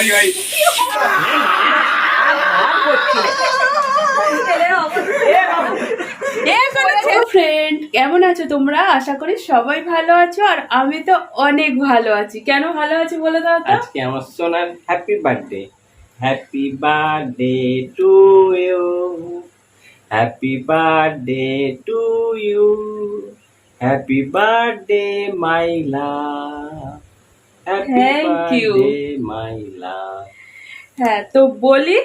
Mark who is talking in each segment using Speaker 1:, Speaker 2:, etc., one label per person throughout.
Speaker 1: ভাই ভাই
Speaker 2: ফ্রেন্ড কেমন আছো তোমরা? আশা করি সবাই ভালো আছো আর আমি তো অনেক ভালো আছি। কেন ভালো আছি বলে দাও তো
Speaker 3: আজকে আমার সোনার happy birthday happy birthday to you happy birthday to you happy birthday my love
Speaker 2: you.
Speaker 3: Birthday my love
Speaker 2: হ্যাঁ তো বলি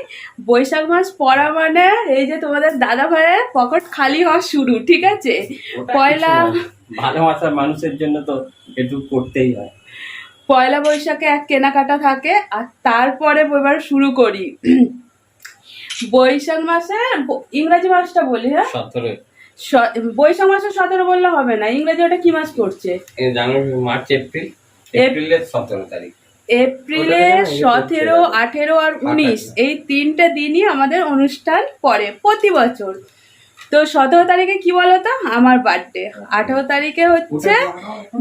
Speaker 2: বৈশাখ মাস পড়া মানে এই যে তোমাদের দাদা ভাইয়ের পকেট খালি হওয়া শুরু ঠিক আছে? পয়লা
Speaker 3: ভালোবাসার মানুষের জন্য তো একটু করতেই হয়।
Speaker 2: পয়লা বৈশাখে এক কেনাকাটা থাকে আর তারপরে এবার শুরু করি। বৈশাখ মাসে ইংরাজি মাসটা বলি হ্যাঁ?
Speaker 3: সতেরো
Speaker 2: বৈশাখ মাসে সতেরো বললে হবে না ইংরেজি ওটা কি মাস পড়ছে?
Speaker 3: January March April. এপ্রিলের সতেরো তারিখ।
Speaker 2: সতেরো আঠেরো আর উনিশ এই তিনটে দিনই আমাদের অনুষ্ঠান পড়ে প্রতি বছর। তো সতেরো তারিখে কি বলতো? আমার বার্থডে আঠেরো তারিখে হচ্ছে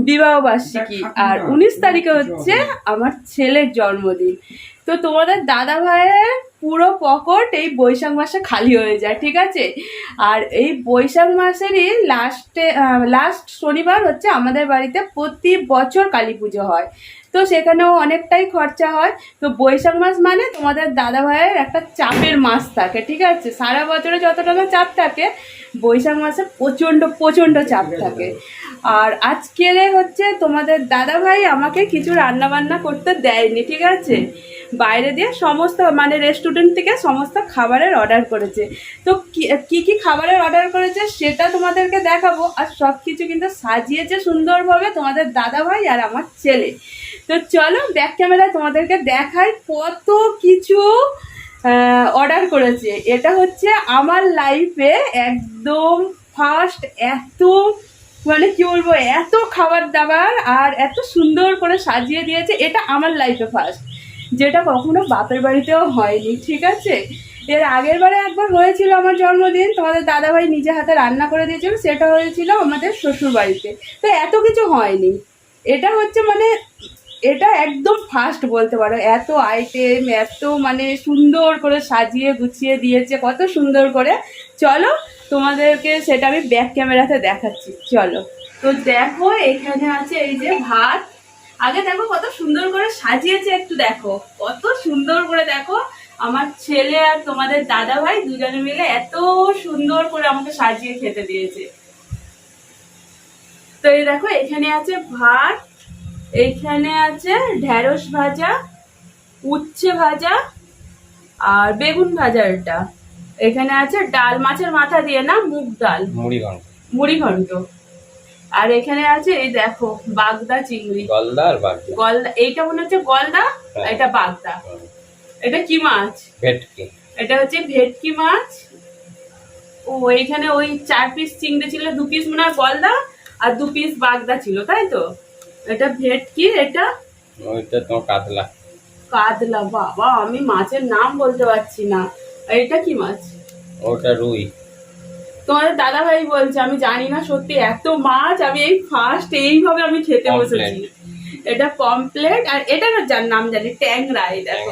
Speaker 2: বিবাহ বার্ষিকী আর উনিশ তারিখে হচ্ছে আমার ছেলের জন্মদিন। তো তোমাদের দাদা ভাইয়ের পুরো পকেট এই বৈশাখ মাসে খালি হয়ে যায়, ঠিক আছে? আর এই বৈশাখ মাসেরই লাস্টে লাস্ট শনিবার হচ্ছে আমাদের বাড়িতে প্রতি বছর কালী পুজো হয়। তো সেখানেও অনেকটাই খরচা হয়। তো বৈশাখ মাস মানে তোমাদের দাদা ভাইয়ের একটা চাপের মাস থাকে, ঠিক আছে? সারা বছরে যতটা চাপ থাকে, বৈশাখ মাসে প্রচণ্ড প্রচণ্ড চাপ থাকে। আর আজকে হচ্ছে তোমাদের দাদা ভাই আমাকে কিছু রান্না বান্না করতে দেয়নি, ঠিক আছে? বাইরে দিয়ে সমস্ত মানে রেস্টুরেন্ট থেকে সমস্ত খাবারের অর্ডার করেছে। তো কি- কি খাবারের অর্ডার করেছে সেটা তোমাদেরকে দেখাবো। আর সব কিছু কিন্তু সাজিয়েছে সুন্দরভাবে তোমাদের দাদা ভাই আর আমার ছেলে। তো চলো ব্যাক ক্যামেরায় তোমাদেরকে দেখাই কত কিছু অর্ডার করেছে। এটা হচ্ছে আমার লাইফে একদম ফার্স্ট এত মানে কি বলব, এত খাবার দাবার আর এত সুন্দর করে সাজিয়ে দিয়েছে। এটা আমার লাইফে ফার্স্ট যেটা কখনো বাপের বাড়িতেও হয়নি, ঠিক আছে? এর আগের বারে একবার হয়েছিল আমার জন্মদিন, তোমাদের দাদাভাই নিজে হাতে রান্না করে দিয়েছিল, সেটা হয়েছিল আমাদের শ্বশুর বাড়িতে তো এত কিছু হয়নি। এটা হচ্ছে মানে এটা একদম ফার্স্ট বলতে পারো, এত আইটেম এত মানে সুন্দর করে সাজিয়ে গুছিয়ে দিয়েছে, কত সুন্দর করে। চলো, তোমাদেরকে সেটা আমি ব্যাক ক্যামেরাতে দেখাচ্ছি, চলো। তো দেখো, এখানে আছে এই যে ভাত আগে দেখো কত সুন্দর করে সাজিয়েছে একটু দেখো। কত সুন্দর করে দেখো আমার ছেলে আর তোমাদের দাদা ভাই দুজনে মিলে এত সুন্দর করে আমাকে সাজিয়ে খেতে দিয়েছে। তো এই দেখো এখানে আছে ভাত এইখানে আছে ঢেঁড়স ভাজা উচ্ছে ভাজা আর বেগুন ভাজা এটা এখানে আছে ডাল মাছের মাথা দিয়ে না মুগ ডাল।
Speaker 3: মুড়ি ঘন্ট
Speaker 2: মুড়ি ঘন্ট আর এখানে আছে এই দেখো বাগদা চিংড়ি।
Speaker 3: গলদা আর বাকি
Speaker 2: গলদা এইটা মনে হচ্ছে গলদা
Speaker 3: হ্যাঁ।
Speaker 2: এটা বাগদা। এটা কি মাছ?
Speaker 3: ভেটকি।
Speaker 2: এটা হচ্ছে ভেটকি মাছ। ও এইখানে ওই চার পিস চিংড়ি ছিল দু পিস মনে হয় গলদা আর দু পিস বাগদা ছিল তাই তো? এটা ভেটকি এটা
Speaker 3: ওইটা তোমার কাতলা।
Speaker 2: কাতলা বাবা আমি মাছের নাম বলতে পারছি না। এটা কি মাছ?
Speaker 3: ওটা রুই।
Speaker 2: তোমাদের দাদা ভাই বলছে আমি জানি না সত্যি এত মাছ আমি এই ফার্স্ট এইভাবে আমি খেতে বসেছি। এটা পমপ্লেট আর এটা না যার নাম জানি ট্যাংরা দেখো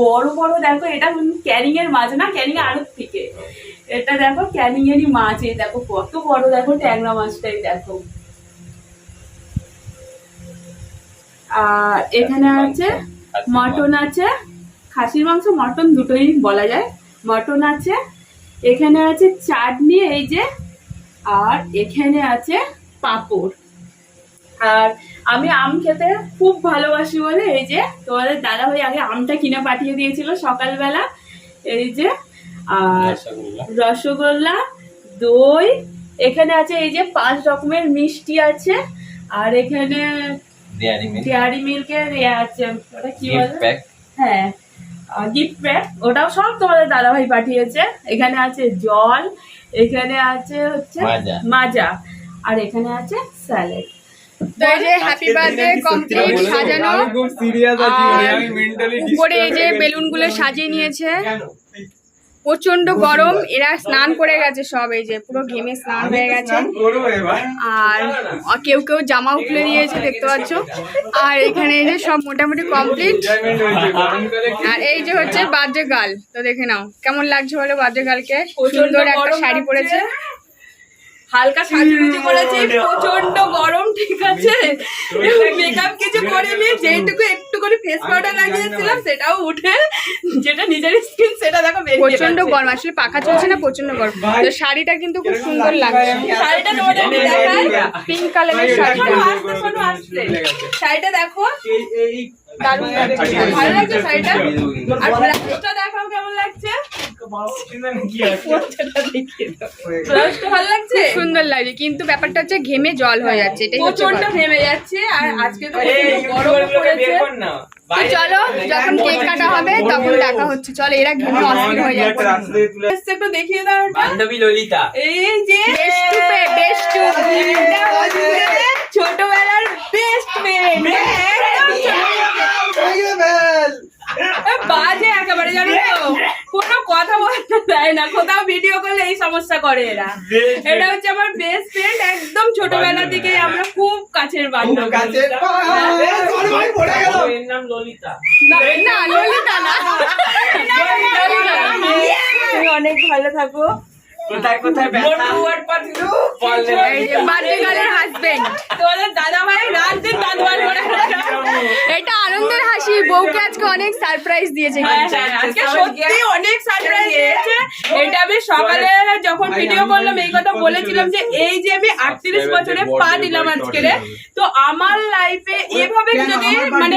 Speaker 2: বড় বড় দেখো এটা ক্যানিং এর মাছ না ক্যানিং আড়ত থেকে। এটা দেখো ক্যানিং এরই মাছ এই দেখো কত বড় দেখো ট্যাংরা মাছটাই দেখো। আর এখানে আছে মটন আছে খাসির মাংস মটন দুটোই বলা যায়। মটন আছে এখানে আছে চাটনি এই যে আর এখানে আছে পাঁপড়। আর আমি আম খেতে খুব ভালোবাসি বলে এই যে তোমাদের দাদা ভাই আগে আমটা কিনে পাঠিয়ে দিয়েছিল সকালবেলা এই যে আর
Speaker 3: রসগোল্লা।
Speaker 2: দই এখানে আছে এই যে পাঁচ রকমের মিষ্টি আছে আর এখানে
Speaker 3: ডেয়ারি
Speaker 2: মিল্কের ইয়ে আছে ওটা কি বলে? হ্যাঁ গিফট প্যাক ওটাও সব তোমাদের দাদাভাই পাঠিয়েছে। এখানে আছে জল এখানে আছে হচ্ছে
Speaker 3: মাজা।
Speaker 2: আর এখানে আছে স্যালাড
Speaker 4: তো এই যে হ্যাপি বার্থডে কমপ্লিট সাজানো।
Speaker 1: মানে আমি মেন্টালি
Speaker 4: উপরে এই যে বেলুনগুলো সাজিয়ে নিয়েছে। প্রচণ্ড গরম এরা স্নান করে গেছে সব এই যে পুরো ঘেমে স্নান হয়ে গেছে। আর কেউ কেউ জামা খুলে দিয়েছে দেখতে পাচ্ছ। আর এখানে এই যে সব মোটামুটি কমপ্লিট আর এই যে হচ্ছে বাদ্যকাল গার্ল তো দেখে নাও কেমন লাগছে বলো বাদ্যকালকে সুন্দর একটা শাড়ি পরেছে।
Speaker 2: হালকা সাজুগুজি করেছে প্রচণ্ড গরম ঠিক আছে? মেকআপ কিছু করিনি যেটুকু একটু করে ফেস পাউডার লাগিয়েছিলাম সেটাও উঠে যেটা নিজের স্কিন সেটা দেখো বেরিয়ে প্রচণ্ড
Speaker 4: গরম আসলে পাখা চলছে না প্রচণ্ড গরম। তো শাড়িটা কিন্তু খুব সুন্দর লাগছে
Speaker 2: শাড়িটা তোমাদের দেখাই
Speaker 4: পিঙ্ক কালারের শাড়িটা
Speaker 2: আসতে, শোনো, আসতে। শাড়িটা দেখো। দারুণ লাগছে। ভালো লাগছে শাড়িটা? আর ব্লাউজটা দেখাও কেমন লাগছে?
Speaker 4: সুন্দর লাগছে কিন্তু ব্যাপারটা হচ্ছে ঘেমে জল হয়ে যাচ্ছে এটাই হচ্ছে প্রচণ্ড
Speaker 2: ঘেমে যাচ্ছে আর আজকে তো গরম পড়েছে।
Speaker 4: চলো যখন কেক কাটা হবে তখন দেখা হচ্ছে চলো এরা ঘেমে অস্থির হয়ে যাচ্ছে।
Speaker 2: একটু দেখিয়ে দাও
Speaker 3: বান্ধবী ললিতা।
Speaker 2: এই যে
Speaker 4: বেষ্টুপে, বেষ্টু।
Speaker 2: ছোটবেলার বেস্ট ফ্রেন্ড একেবারে জানো তো? কোনো কথা বলতে দেয় না। কোথাও ভিডিও করলে এই সমস্যা করে এরা। এটা হচ্ছে আমার বেস্ট ফ্রেন্ড একদম ছোটবেলা থেকে আমরা খুব কাছের বান্ধব
Speaker 3: এর নাম ললিতা।
Speaker 4: না ললিতা না।
Speaker 2: অনেক ভালো থাকো।
Speaker 3: কোথায় কোথায়
Speaker 4: এই যে বার্থডে গার্লের হাজবেন্ড
Speaker 2: তোমাদের দাদা ভাই রাত দিন দাঁত বার করে
Speaker 4: এটা আনন্দের হাসি। বউকে আজকে অনেক সারপ্রাইজ দিয়েছে
Speaker 2: হ্যাঁ। হ্যাঁ, আজকে সত্যি অনেক সারপ্রাইজ দিয়েছে। এটা আমি সকালে যখন ভিডিও করলাম এই কথা বলেছিলাম যে এই যে আমি আটত্রিশ বছরে পা দিলাম আজকে রে, তো আমার লাইফে এভাবে যদি মানে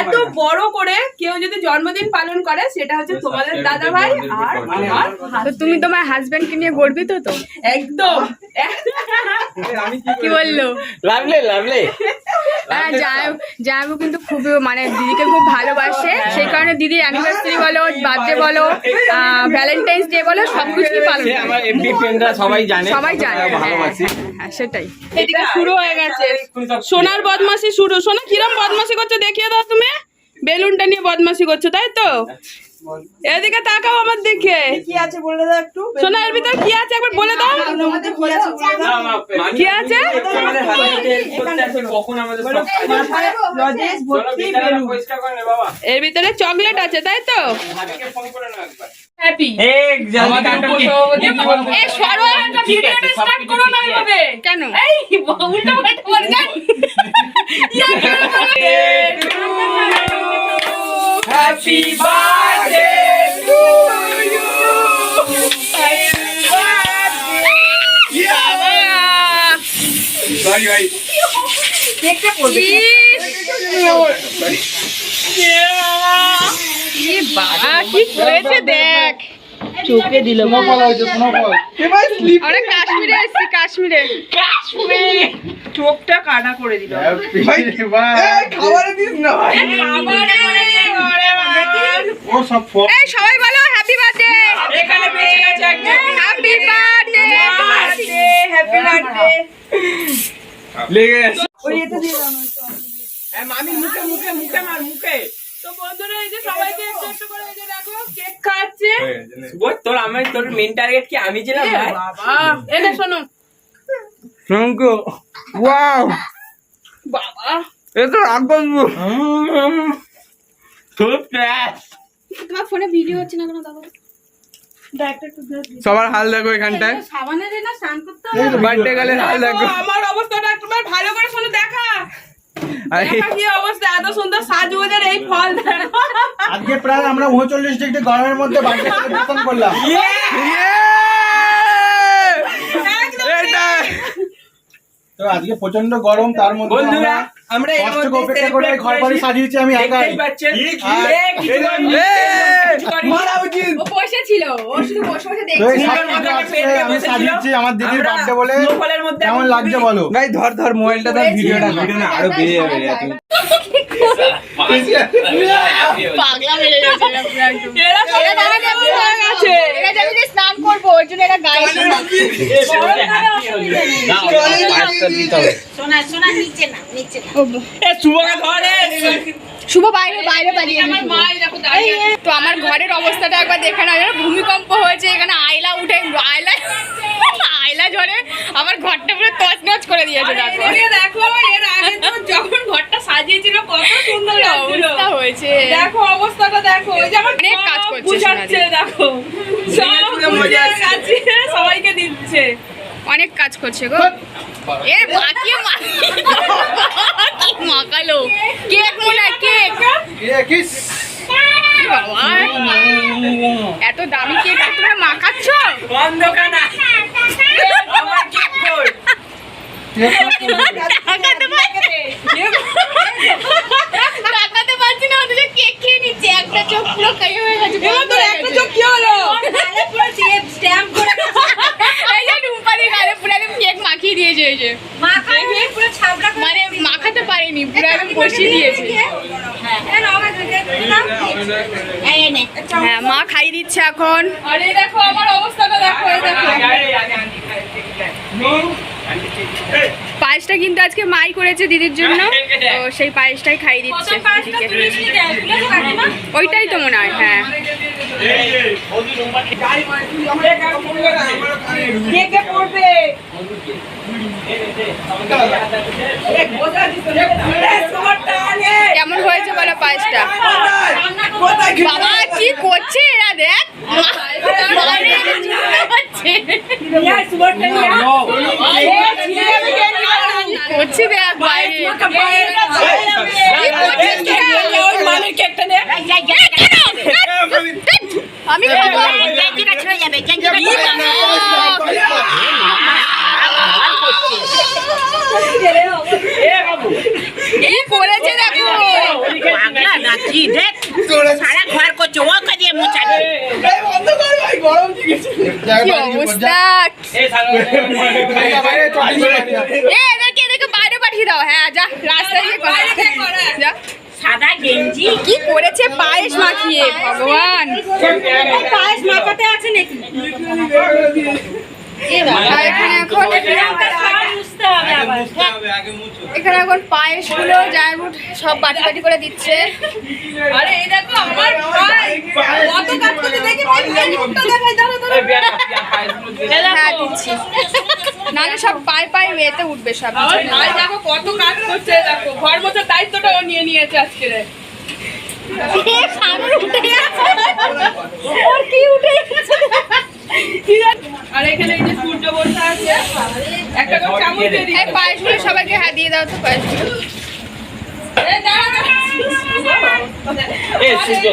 Speaker 2: এত বড় করে কেউ যদি জন্মদিন পালন করে সেটা হচ্ছে তোমাদের দাদা ভাই আর
Speaker 4: তুমি তোমার হাজবেন্ডকে নিয়ে গর্বিত তো
Speaker 2: একদম।
Speaker 4: কি বলল?
Speaker 3: লাভলে লাভলে।
Speaker 4: হ্যাঁ জামাইবাবু কিন্তু খুবই মানে দিদিকে খুব ভালোবাসে। সেই কারণে দিদির অ্যানিভার্সারি বলো বার্থডে বলো ভ্যালেন্টাইন্স ডে বলো সবকিছুই পালন
Speaker 3: আমার এমপি ফ্রেন্ডরা সবাই জানে
Speaker 4: সবাই জানে হ্যাঁ,
Speaker 3: ভালোবাসি।
Speaker 4: হ্যাঁ, হ্যাঁ, সেটাই।
Speaker 2: এদিকে শুরু হয়ে গেছে। সোনার বদমাসি শুরু। সোনা কিরম বদমাসি করছ দেখিয়ে দাও তুমি। বেলুনটা নিয়ে বদমাসি করছ তাই তো এদিকে তাকাও আমার দিকে
Speaker 1: কি আছে বলে দাও একটু
Speaker 2: সোনা এর ভিতর কি আছে একবার বলে দাও
Speaker 1: কি আছে
Speaker 2: এর ভিতরে চকলেট আছে তাই তো
Speaker 4: কেন
Speaker 2: উল্টো পাল্টা বলে যান
Speaker 3: Happy birthday. To. Sorry, ভাই।
Speaker 1: কেকটা পড়বে
Speaker 4: কি বাবা কি হয়েছে দেখ
Speaker 1: চোখে দিল
Speaker 4: আমরা কাশ্মীরে এসেছি কাশ্মীরে
Speaker 1: চোখটা কানা করে দিল
Speaker 4: এই সবাই বলো হ্যাপি বার্থডে
Speaker 3: এখানে বেঁচে গেছে একজন।
Speaker 4: হ্যাপি বার্থডে
Speaker 1: হ্যাপি বার্থডে
Speaker 3: লেগে গেছে।
Speaker 1: ওই এটা দিয়ে দাও।
Speaker 3: হ্যাঁ, মুখে মুখে মুখে মার মুখে।
Speaker 2: তো বন্ধুরা এই যে সবাইকে একটু একটু করে এই যে দেখো কেক খাচ্ছে।
Speaker 3: বল তোর আমার তোর মেন টার্গেট কি? আমি ছিলাম ভাই?
Speaker 2: বাবা এনে শোনো।
Speaker 3: শঙ্কু ওয়াও
Speaker 2: বাবা।
Speaker 3: এ তো রাগ করব খুব ক্র্যাশ
Speaker 4: তোমার ফোনে ভিডিও হচ্ছে না কেন দাদা?
Speaker 3: সবার হাল দেখো এখানটায়।
Speaker 2: সাবানের না স্নান করতে হবে
Speaker 3: বার্থডে গেলে হাল দেখো।
Speaker 2: দেখো, আমার অবস্থাটা একবার ভালো করে শোনো দেখা। কি অবস্থা এত সুন্দর সাজগোজের এই ফল দেখো।
Speaker 5: আজকে প্রায় আমরা ডিগ্রি গরমের মধ্যে বার্থডে সেলিব্রেশন করলাম। তো আজকে প্রচণ্ড গরম তার মধ্যে
Speaker 3: বন্ধুরা আমরা এর মধ্যে
Speaker 5: ঘর বাড়ি সাজিয়েছি আমি একাই।
Speaker 3: দেখতেই পাচ্ছেন
Speaker 5: আর-
Speaker 3: এ, কিছু করিনি। কিছু করিনি।
Speaker 5: মারা উচিত।
Speaker 4: ও বসে ছিল ও শুধু বসে বসে
Speaker 5: তো এই
Speaker 4: দেখছিল
Speaker 5: সব কিছু আজকে আমি সাজিয়েছি আমার দিদির বার্থডে বলে কেমন লাগছে বলো?
Speaker 3: ভাই ধর ধর মোবাইলটা ধর ভিডিওটা ভিডিও না আরও বেড়ে যাবে
Speaker 4: পাগলা মেরে গেছে এরা পুরো একদম।
Speaker 2: এরা সব
Speaker 4: এরা জানে যে আমি হয়ে গেছে। এরা জানে স্নান করব ওই জন্য এরা গায়ে
Speaker 3: এ, সেটা happy হলো।
Speaker 5: একটা দিতে হবে।
Speaker 4: শুভ বাইরে বাইরে পালিয়ে তো আমার ঘরের অবস্থাটা একবার দেখে না যেন ভূমিকম্প হয়েছে এখানে আয়লা উঠে আয়লা আয়লা ঝরে আমার ঘরটা পুরো তছনছ করে দিয়েছে দেখো।
Speaker 2: এর আগে তো যখন ঘরটা সাজিয়েছিল কত সুন্দর
Speaker 4: অবস্থা হয়েছে।
Speaker 2: দেখো অবস্থাটা দেখো ওই যে আমার
Speaker 4: অনেক কাজ করছে
Speaker 2: দেখো। সবাইকে দিচ্ছে।
Speaker 4: অনেক কাজ করছে গো। এর মাকে মাকালো কেক মনে কেক বাবা। এত দামি কেক তোমরা মাখাচ্ছ
Speaker 1: অন্ধকানা আমার কি কই
Speaker 4: তাকাতে পারছি না। অথচ কেক খেয়ে নিচ্ছে। একটা চোখ পুরো হয়ে গেছে বন্ধ
Speaker 2: একটা চোখ কি হলো?
Speaker 4: এই যে রুম্পাদি গালে পুরো একদম কেক মাখিয়ে দিয়েছে এই যে। মানে মাখাতে পারেনি পুরো একদম বসিয়ে দিয়েছে হ্যাঁ মা খাই দিচ্ছে এখন।
Speaker 2: আর দেখো আমার অবস্থাটা দেখো
Speaker 4: পায়েসটা কিন্তু আজকে মাই করেছে দিদির জন্য। তো সেই পায়েসটাই খাই দিচ্ছে ওইটাই তো মনে হয় হ্যাঁ।
Speaker 2: কে কে পড়বে
Speaker 4: কেমন হয়েছে বলো পায়েসটা
Speaker 2: কোথায়
Speaker 4: বাবা কি করছে এরা দেখ বাবারে, হচ্ছে। কি করছে দেখ বাইরে কি করছিস তোরা? আমি খাব কি করেছে দেখো কি অবস্থা এ এদেরকে এদেরকে বাইরে পাঠিয়ে দাও হ্যাঁ যা রাস্তায় গিয়ে কর। যা
Speaker 6: সাদা গেঞ্জি।
Speaker 4: কি করেছে পায়েস মাখিয়ে? ভগবান।
Speaker 6: পায়েস মাখাতে আছে নাকি?
Speaker 4: এখানে এখন
Speaker 6: বুঝতে হবে আবার।
Speaker 4: এখানে এখন পায়েসগুলো জায়গুট সব বাটি বাটি করে দিচ্ছে।
Speaker 2: আরে এই দেখো আমার কত কাজ করতে দেখি ভাই মুখটা দেখাই দাঁড়া দাঁড়া
Speaker 4: হ্যাঁ দিচ্ছি। নাহলে সব পায়ে পায়ে ওয়েতে উঠবে সব
Speaker 2: ভাই দেখো কত কাজ করছে দেখো। ঘর মোছার দায়িত্বটা ও নিয়ে নিয়েছে আজকে। আর এখানে এই যে সূর্য বসে আছে। একটা করে চামচ দিয়ে দিই।
Speaker 4: পায়েসগুলো সবাইকে হ্যাঁ দিয়ে দাও তো পায়েসগুলো।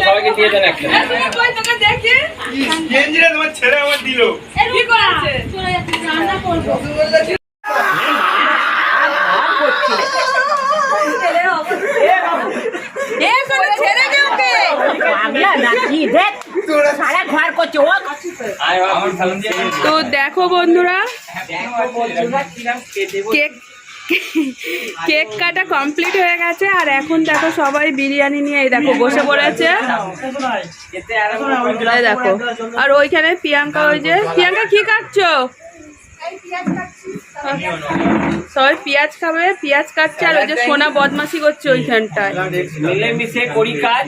Speaker 3: সবাইকে দিয়ে দেন একটা।
Speaker 2: দেখি?
Speaker 5: গেঞ্জিটা তোমার ছেড়ে আমার দিল
Speaker 2: কি করেছে এ করে ছেড়ে দে ওকে
Speaker 6: পাগলা নাকি দেখ সারা ঘর করছে ও
Speaker 3: আয় আমার সালাম দিয়ে
Speaker 2: তো দেখো বন্ধুরা কেক কেক কাটা কমপ্লিট হয়ে গেছে আর এখন দেখো সবাই বিরিয়ানি নিয়ে এই দেখো বসে পড়েছে।
Speaker 3: আর
Speaker 2: দেখো আর ওইখানে প্রিয়াঙ্কা ওই যে প্রিয়াঙ্কা কি কাটছো সবাই পেঁয়াজ খাবে পেঁয়াজ কাটছে আর ওই যে সোনা বদমাসি করছে ওইখানটায়।
Speaker 3: মিলেমিশে করি কাজ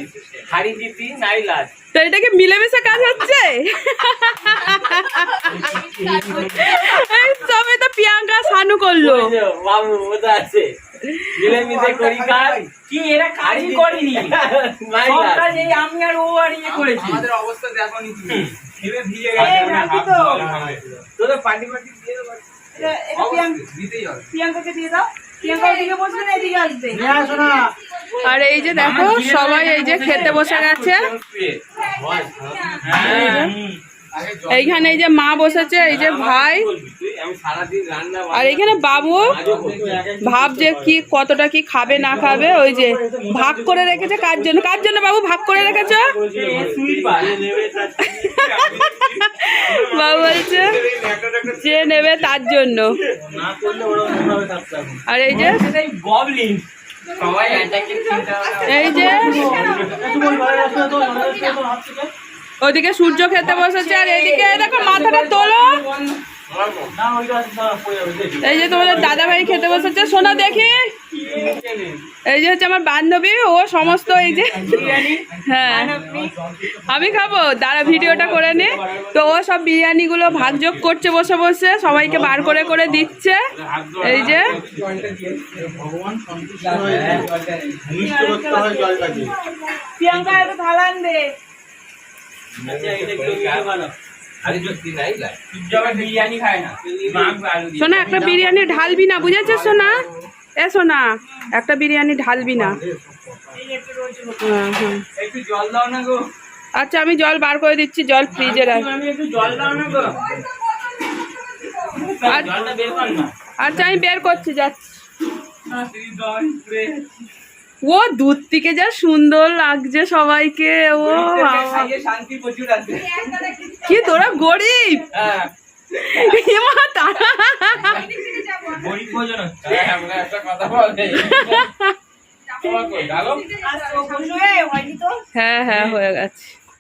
Speaker 3: হারি জিতি নাই লাজ।
Speaker 2: তো এটাকে মিলেমিশে কাজ হচ্ছে? এই সবে তো প্রিয়াঙ্কা সানু করল।
Speaker 3: বাবু ওটা আছে। মিলেমিশে করি কাজ। কি এরা কাজই করিনি? নাই লাজ আমি আর ও আর ইয়ে করেছি। আমাদের অবস্থা দেখো নি ভিজে ভিজে গেছে। তোদের পার্টি পার্টি দিয়ে দেবো।
Speaker 2: প্রিয়াঙ্কাকে দিয়ে দাও। আর এই যে দেখো সবাই এই যে খেতে বসে গেছে। এইখানে এই যে মা বসেছে এই যে ভাই।
Speaker 3: আমি সারাদিন রান্না
Speaker 2: আর এইখানে বাবু ভাব যে কি কতটা কি খাবে না খাবে ওই যে ভাগ করে রেখেছে কার জন্য? কার জন্য বাবু ভাগ করে রেখেছো? বাবু বলছে যে নেবে তার জন্য। আর এই যে এই যে ওদিকে সূর্য খেতে বসেছে, আর এদিকে দেখো মাথাটা তোলো। এই যে তোমাদের দাদা ভাই খেতে বসেছে সোনা দেখি। এই যে হচ্ছে আমার বান্ধবী ও সমস্ত এই যে হ্যাঁ। আমি খাব দাঁড়া ভিডিওটা করে নে। তো ও সব বিরিয়ানিগুলো ভাগযোগ করছে বসে বসে সবাইকে বার করে করে দিচ্ছে। এই যে।
Speaker 5: ভগবান সন্তুষ্ট হয়ে মিষ্ট করতে হয় জল কাজে
Speaker 6: প্রিয়াঙ্কা একটু থালা
Speaker 3: আচ্ছা
Speaker 2: সোনা একটা বিরিয়ানি ঢালবি না বুঝেছিস সোনা? এ সোনা একটা বিরিয়ানি ঢালবি না। হ্যাঁ হ্যাঁ। আচ্ছা আমি জল বার করে দিচ্ছি জল ফ্রিজে রাখ।
Speaker 3: আমি একটু জল দাও না গো।
Speaker 2: আর-
Speaker 3: জলটা বের কর না।
Speaker 2: আচ্ছা আমি বের করছি যাচ্ছি। ও দূর থেকে যা সুন্দর লাগছে সবাইকে। ও কি তোরা গরিব?
Speaker 3: হ্যাঁ।
Speaker 2: হ্যাঁ হ্যাঁ হয়ে গেছে।